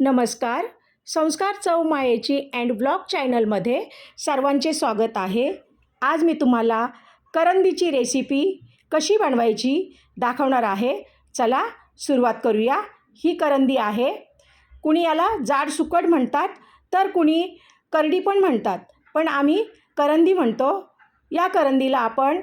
नमस्कार. संस्कार चव मायेची अँड ब्लॉग चॅनलमध्ये सर्वांचे स्वागत आहे. आज मी तुम्हाला करंदीची रेसिपी कशी बनवायची दाखवणार आहे. चला सुरुवात करूया. ही करंदी आहे. कुणी याला जाड सुकट म्हणतात तर कुणी करडी पण म्हणतात. पण आम्ही करंदी म्हणतो. या करंदीला आपण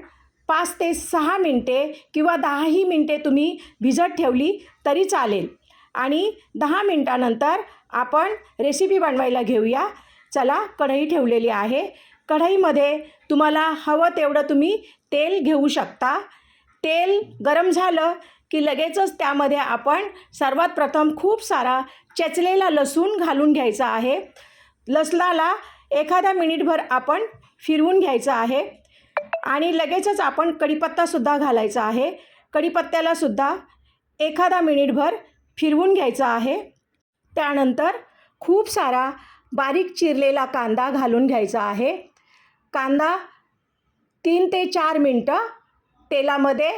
पाच ते सहा मिनटे किंवा दहाही मिनटे तुम्ही भिजत ठेवली तरी चालेल. आणि दहा मिनटानंतर आपण रेसिपी बनवायला घेऊया. चला कढई ठेवलेली आहे. कढईमध्ये तुम्हाला हवं तेवढं तुम्ही तेल घेऊ शकता. तेल गरम झालं की लगेचच त्यामध्ये आपण सर्वात प्रथम खूप सारा चेचलेला लसूण घालून घ्यायचा आहे. लसणाला एखादा मिनिटभर आपण फिरवून घ्यायचं आहे. आणि लगेचच आपण कढीपत्तासुद्धा घालायचा आहे. कढीपत्त्यालासुद्धा एखादा मिनिटभर फिरवून घ्यायचा आहे. त्यानंतर खूप सारा बारीक चिरलेला कांदा घालून घ्यायचा आहे. कांदा तीन ते चार मिनटं तेलामध्ये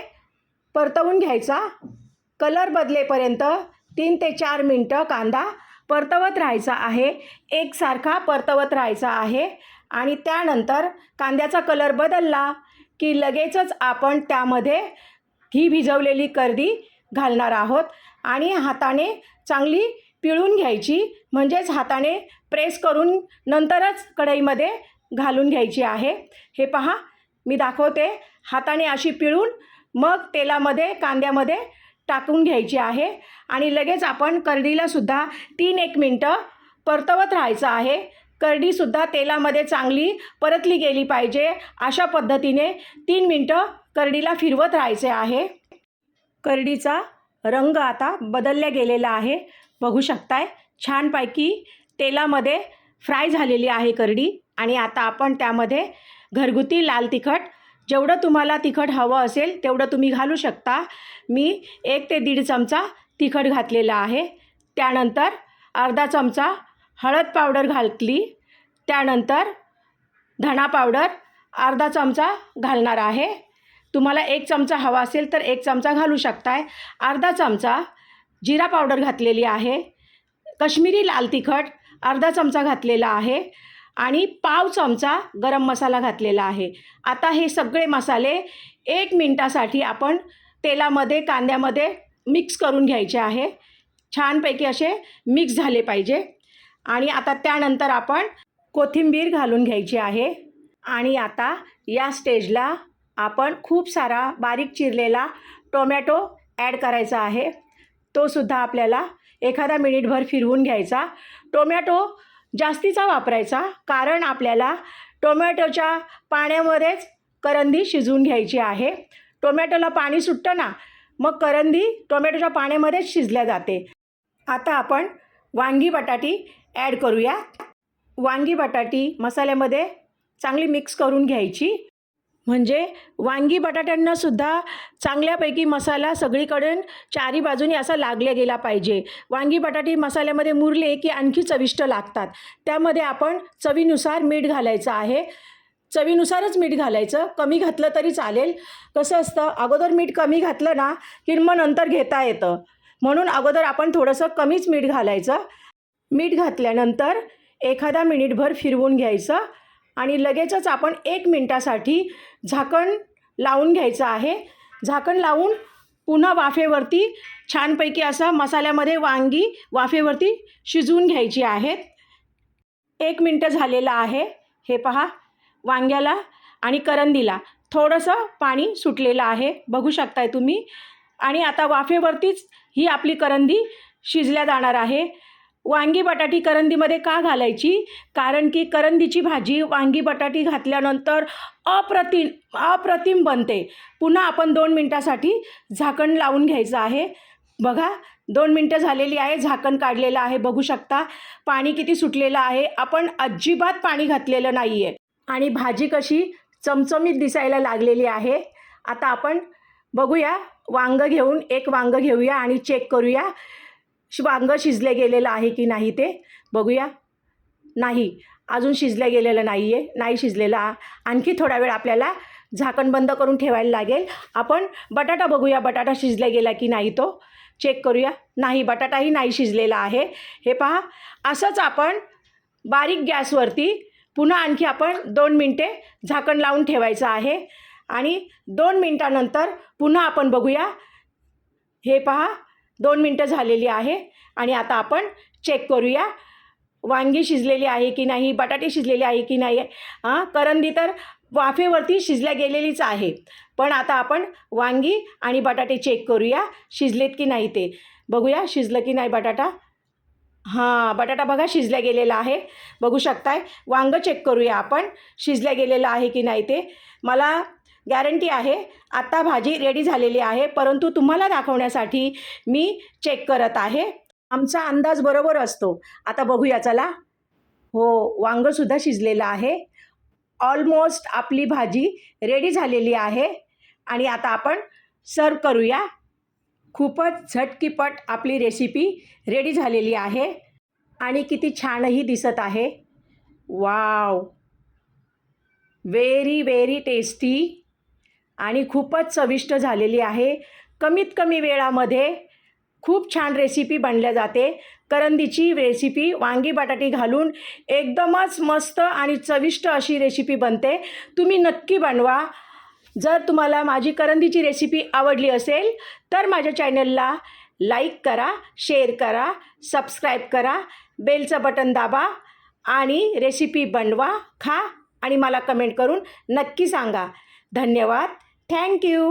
परतवून घ्यायचा. कलर बदलेपर्यंत तीन ते चार मिनटं कांदा परतवत राहायचा आहे. एकसारखा परतवत राहायचा आहे. आणि त्यानंतर कांद्याचा कलर बदलला की लगेचच आपण त्यामध्ये ही भिजवलेली कर्दी घालणार आहोत आणि हाताने चांगली पिळून घ्यायची. म्हणजेच हाताने प्रेस करून नंतरच कढईमध्ये घालून घ्यायची आहे. हे पहा मी दाखवते. हाताने अशी पिळून मग तेलामध्ये कांद्यामध्ये टाकून घ्यायची आहे. आणि लगेच आपण करडीलासुद्धा तीन एक मिनटं परतवत राहायचं आहे. करडीसुद्धा तेलामध्ये चांगली परतली गेली पाहिजे. अशा पद्धतीने तीन मिनटं करडीला फिरवत राहायचे आहे. करडीचा रंग आता बदलल्या गेलेला आहे. बघू शकताय छानपैकी तेलामध्ये फ्राय झालेली आहे करडी आणि आता आपण त्यामध्ये घरगुती लाल तिखट जेवढं तुम्हाला तिखट हवं असेल तेवढं तुम्ही घालू शकता. मी एक ते दीड चमचा तिखट घातलेला आहे. त्यानंतर अर्धा चमचा हळद पावडर घातली. त्यानंतर धणा पावडर अर्धा चमचा घालणार आहे. तुम्हाला एक चमचा हवा असेल तर एक चमचा घालू शकताय. अर्धा चमचा जिरा पावडर घातलेली आहे. कश्मीरी लाल तिखट अर्धा चमचा घातलेला आहे. आणि पाव चमचा गरम मसाला घातलेला आहे. आता हे सगळे मसाले एक मिनटासाठी आपण तेलामध्ये कांद्यामध्ये मिक्स करून घ्यायचे आहे. छानपैकी असे मिक्स झाले पाहिजे. आणि आता त्यानंतर आपण कोथिंबीर घालून घ्यायची आहे. आणि आता या स्टेजला आपण खूप सारा बारीक चिरलेला टोमॅटो ॲड करायचा आहे. तो सुद्धा आपल्याला एखादा मिनिटभर फिरवून घ्यायचा. टोमॅटो जास्तीचा वापरायचा कारण आपल्याला टोमॅटोच्या पाण्यामध्येच करंदी शिजवून घ्यायची आहे. टोमॅटोला पाणी सुटतं ना मग करंदी टोमॅटोच्या पाण्यामध्येच शिजल्या जाते. आता आपण वांगी बटाटी ॲड करूया. वांगी बटाटी मसाल्यामध्ये चांगली मिक्स करून घ्यायची. म्हणजे वांगी बटाट्यांनासुद्धा चांगल्यापैकी मसाला सगळीकडून चारी बाजूनी असा लागल्या गेला पाहिजे. वांगी बटाटी मसाल्यामध्ये मुरले की आणखी चविष्ट लागतात. त्यामध्ये आपण चवीनुसार मीठ घालायचं आहे. चवीनुसारच मीठ घालायचं. कमी घातलं तरी चालेल. कसं असतं अगोदर मीठ कमी घातलं ना की मग नंतर घेता येतं. म्हणून अगोदर आपण थोडंसं कमीच मीठ घालायचं. मीठ घातल्यानंतर एखादा मिनिटभर फिरवून घ्यायचं. आणि लगेचच आपण एक मिनटासाठी झाकण लावून घ्यायचं आहे. झाकण लावून पुन्हा वाफेवरती छानपैकी असं मसाल्यामध्ये वांगी वाफेवरती शिजवून घ्यायची आहेत एक मिनटं झालेलं आहे. हे पहा वांग्याला आणि करंदीला थोडंसं पाणी सुटलेलं आहे. बघू शकताय तुम्ही. आणि आता वाफेवरतीच ही आपली करंदी शिजल्या जाणार आहे. वांगी बटाटी करंदीमध्ये का घालायची? कारण की करंदीची भाजी वांगी बटाटी घातल्यानंतर अप्रतिम अप्रतिम बनते. पुन्हा आपण दोन मिनटासाठी झाकण लावून घ्यायचं आहे. बघा दोन मिनटं झालेली आहे झाकण काढलेलं आहे. बघू शकता पाणी किती सुटलेलं आहे. आपण अजिबात पाणी घातलेलं नाही आहे आणि भाजी कशी चमचमीत दिसायला लागलेली आहे. आता आपण बघूया वांगं घेऊन एक वांगं घेऊया आणि चेक करूया. वांग शिजले गेलेलं आहे की नाही ते बघूया. नाही अजून शिजलं गेलेलं नाही आहे नाही शिजलेलं. आणखी थोडा वेळ आपल्याला झाकण बंद करून ठेवायला लागेल. आपण बटाटा बघूया बटाटा शिजला गेला की नाही तो. चेक करूया. नाही बटाटाही नाही शिजलेला आहे. हे पहा असंच आपण बारीक गॅसवरती पुन्हा आणखी आपण दोन मिनटे झाकण लावून ठेवायचं आहे. आणि दोन मिनटानंतर पुन्हा आपण बघूया. हे पहा दोन मिनटं झालेली आहे आणि आता आपण चेक करूया. वांगी शिजलेली आहे की नाही बटाटे शिजलेले आहे की नाही? हां करंदी तर वाफेवरती शिजल्या गेलेलीच आहे. पण आता आपण वांगी आणि बटाटे चेक करूया शिजलेत की नाही ते. बघूया शिजलं की नाही बटाटा? हां बटाटा बघा शिजल्या गेलेला आहे. बघू शकताय वांगं चेक करूया आपण शिजल्या गेलेलं आहे की नाही ते. मला गॅरंटी आहे. आत्ता भाजी रेडी झालेली आहे. परंतु तुम्हाला दाखवण्यासाठी मी चेक करत आहे. आमचा अंदाज बरोबर असतो. आता बघूया चला. हो वांगंसुद्धा शिजलेलं आहे. ऑलमोस्ट आपली भाजी रेडी झालेली आहे. आणि आता आपण सर्व करूया. खूपच झटकीपट आपली रेसिपी रेडी झालेली आहे. आणि किती छानही दिसत आहे. वाव व्हेरी व्हेरी टेस्टी आणि खूपच चविष्ट झालेली आहे. कमीत कमी वेळामध्ये खूप छान रेसिपी बनल्या जाते. करंदीची रेसिपी वांगी बटाटी घालून एकदमच मस्त आणि चविष्ट अशी रेसिपी बनते. तुम्ही नक्की बनवा. जर तुम्हाला माझी करंदीची रेसिपी आवडली असेल तर माझ्या चॅनलला लाईक करा शेअर करा सबस्क्राईब करा बेलचं बटन दाबा आणि रेसिपी बनवा खा आणि मला कमेंट करून नक्की सांगा. धन्यवाद. Thank you